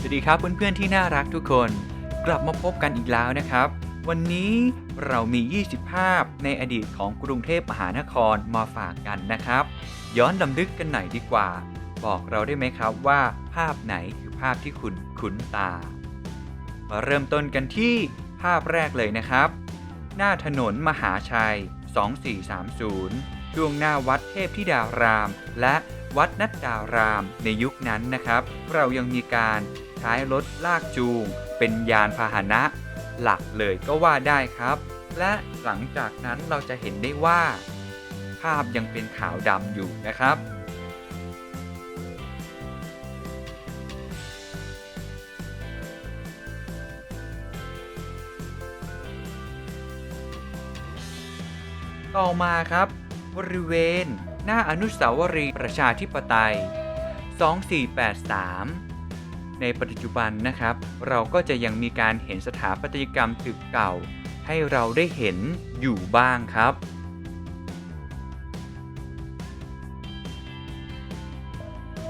สวัสดีครับเพื่อนๆที่น่ารักทุกคน กลับมาพบกันอีกแล้วนะครับ วันนี้เรามี 20 ภาพในอดีตของกรุงเทพมหานครมาฝากกันนะครับ ย้อนลำลึกกันหน่อยดีกว่า บอกเราได้ไหมครับว่าภาพไหนคือภาพที่คุณคุ้นตา มาเริ่มต้นกันที่ภาพแรกเลยนะครับ หน้าถนนมหาชัย 2430 ช่วงหน้าวัดเทพธิดาราม และวัดนัดดารามในยุคนั้นนะครับ เรายังมีการ ใช้รถลากจูง เป็นยานพาหนะหลักเลยก็ว่าได้ครับ และหลังจากนั้นเราจะเห็นได้ว่า ภาพยังเป็นขาวดำอยู่นะครับต่อมาครับ บริเวณ หน้าอนุสาวรีย์ประชาธิปไตย 2483 ในปัจจุบันนะครับ เราก็จะยังมีการเห็นสถาปัตยกรรมตึกเก่า ให้เราได้เห็นอยู่บ้างครับ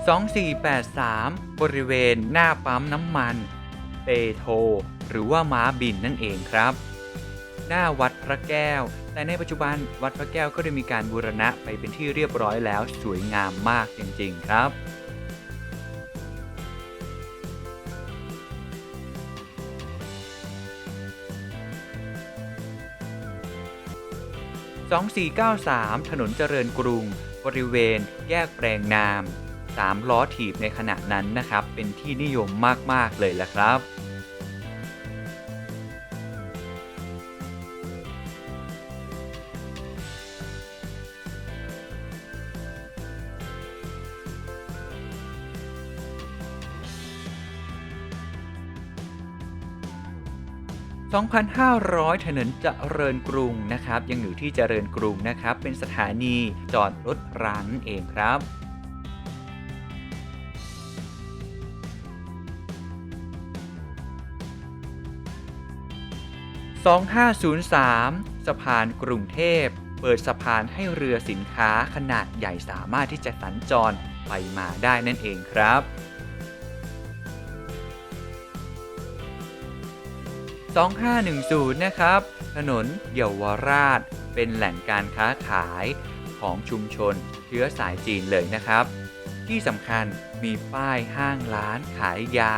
2483 บริเวณหน้าปั๊มน้ำมันเปโทรหรือว่าม้าบินนั่นเองครับ หน้าวัดพระแก้ว แต่ในปัจจุบันวัดพระแก้วก็ได้มีการบูรณะไปเป็นที่เรียบร้อยแล้วสวยงามมากจริงๆครับ 2493 ถนนเจริญกรุง บริเวณ แยกแปลงนามสามล้อถีบในขณะนั้นนะครับ เป็นที่นิยมมาก ๆ เลยละครับ 2,500 ถนนเจริญกรุงนะครับ ยังอยู่ที่เจริญกรุงนะครับ เป็นสถานีจอดรถรางนั่นเองครับ 2503 สะพานกรุงเทพ เปิดสะพานให้เรือสินค้าขนาดใหญ่สามารถที่จะสัญจรไปมาได้นั่นเองครับ 2510 นะครับ ถนนเยาวราช เป็นแหล่งการค้าขายของชุมชนเชื้อสายจีนเลยนะครับ ที่สำคัญมีป้ายห้างร้านขายยา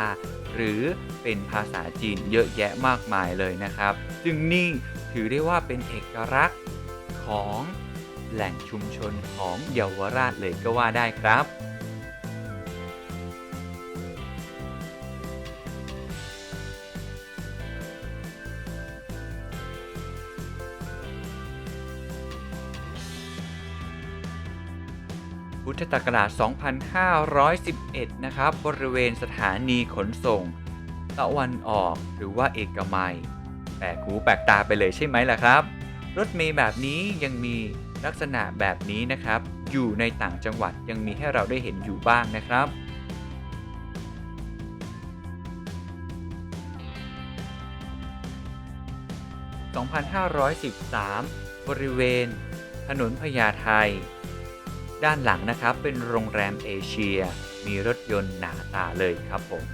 หรือเป็นภาษาจีนเยอะแยะมากมายเลยนะครับ ซึ่งนี่ถือได้ว่าเป็นเอกลักษณ์ของแหล่งชุมชนของเยาวราชเลยก็ว่าได้ครับ พุทธศักราช 2511 นะครับ บริเวณสถานีขนส่ง ตะวันออกหรือว่าเอกมัย แปลกหูแปลกตาไปเลยใช่ไหมล่ะครับ รถเมล์แบบนี้ยังมีลักษณะแบบนี้นะครับ อยู่ในต่างจังหวัดยังมีให้เราได้เห็นอยู่บ้างนะครับ2513 บริเวณ ถนนพญาไท ด้านหลังนะครับเป็นโรงแรมเอเชีย มีรถยนต์หนาตาเลยครับผม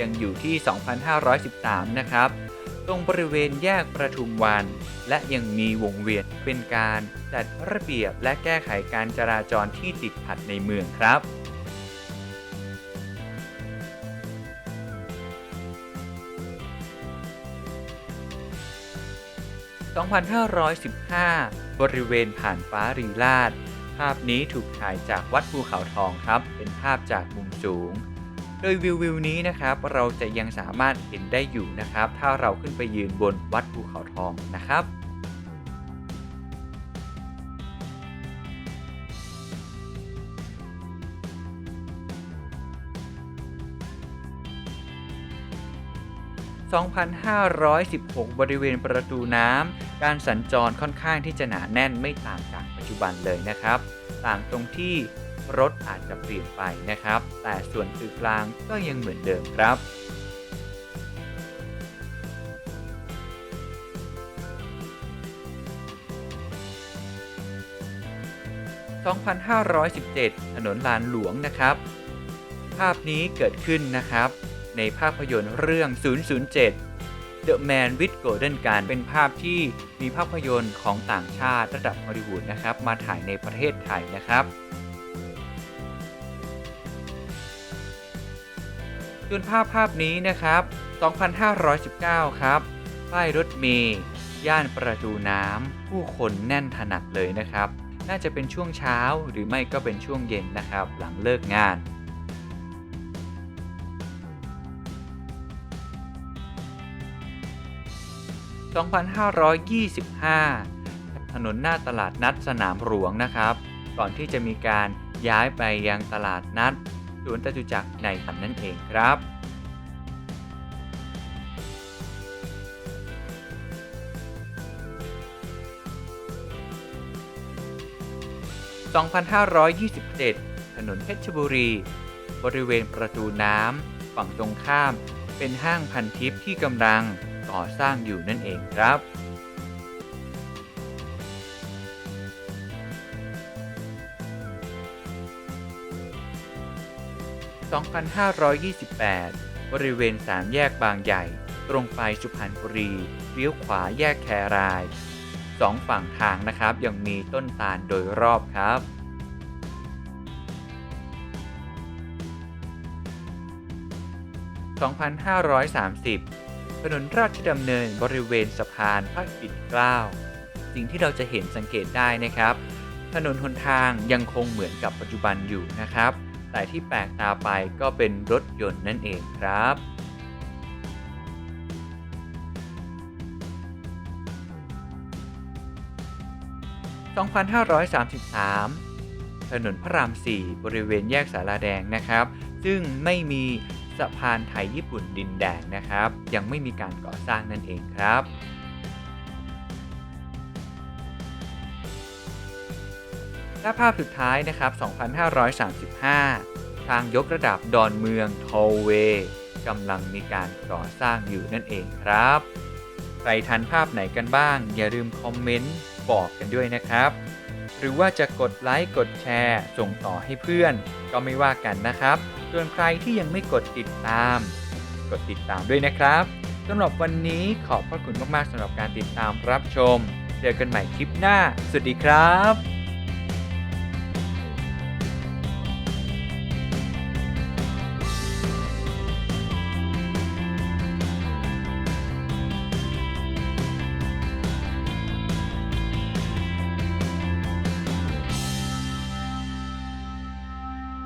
ยังอยู่ที่ 2,513 นะครับ ตรงบริเวณแยกประทุมวัน และยังมีวงเวียนเป็นการจัดระเบียบและแก้ไขการจราจรที่ติดขัดในเมืองครับ 2515 บริเวณผ่านฟ้ารีลาด ภาพนี้ถูกถ่ายจากวัดภูเขาทองครับ เป็นภาพจากมุมสูง โดยวิววิวนี้นะครับ เราจะยังสามารถเห็นได้อยู่นะครับ ถ้าเราขึ้นไปยืนบนวัดภูเขาทองนะครับ2,516 บริเวณประตูน้ำ การสัญจรค่อนข้างที่จะหนาแน่นไม่ต่างจากปัจจุบันเลยนะครับ ต่างตรงที่รถอาจจะเปลี่ยนไปนะครับ แต่ส่วนตึกรางก็ยังเหมือนเดิมครับ 2517 ถนนลานหลวงนะครับ ภาพนี้เกิดขึ้นนะครับ ในภาพยนตร์เรื่อง 007 The Man with Golden Gun เป็นภาพที่มีภาพยนตร์ของต่างชาติระดับฮอลลีวูดนะครับ มาถ่ายในประเทศไทยนะครับส่วนภาพภาพนี้นะครับ 2519 ครับ ป้ายรถเมย์ย่านประตูน้ำผู้คนแน่นถนัดเลยนะครับ น่าจะเป็นช่วงเช้าหรือไม่ก็เป็นช่วงเย็นนะครับ หลังเลิกงาน 2525 ถนนหน้าตลาดนัดสนามหลวงนะครับ ก่อนที่จะมีการย้ายไปยังตลาดนัดสวนจตุจักรในฝันนั่นเองครับ2527 ถนนเพชรบุรี บริเวณประตูน้ำ ฝั่งตรงข้าม เป็นห้างพันทิปที่กำลัง ก่อสร้างอยู่นั่นเองครับ2528 บริเวณสามแยกบางใหญ่ ตรงไปสุพรรณบุรีเลี้ยวขวาแยกแครายสองฝั่งทางนะครับ ยังมีต้นตาลโดยรอบครับ 2530 ถนนราชดำเนินบริเวณสะพานพระปิ่นเกล้าสิ่งที่เราจะเห็นสังเกตได้นะครับ ถนนหนทางยังคงเหมือนกับปัจจุบันอยู่นะครับ แต่ที่แปลกตาไปก็เป็นรถยนต์นั่นเองครับ2533 ถนนพระราม 4 บริเวณแยกสาราแดงนะครับ ซึ่งไม่มี สะพานไทยญี่ปุ่นดินแดงนะครับ ยังไม่มีการก่อสร้างนั่นเองครับและภาพสุดท้ายนะครับ 2535 ทางยกระดับดอนเมืองโทเวกำลังมีการก่อสร้างอยู่นั่นเองครับ ใครทันภาพไหนกันบ้าง อย่าลืมคอมเมนต์บอกกันด้วยนะครับ หรือว่าจะกดไลค์กดแชร์ ส่งต่อให้เพื่อน ก็ไม่ว่ากันนะครับ ส่วนใครที่ยังไม่กดติดตาม กดติดตามด้วยนะครับสำหรับวันนี้ขอบพระคุณมากๆสำหรับการติดตามรับชม เจอกันใหม่คลิปหน้า สวัสดีครับ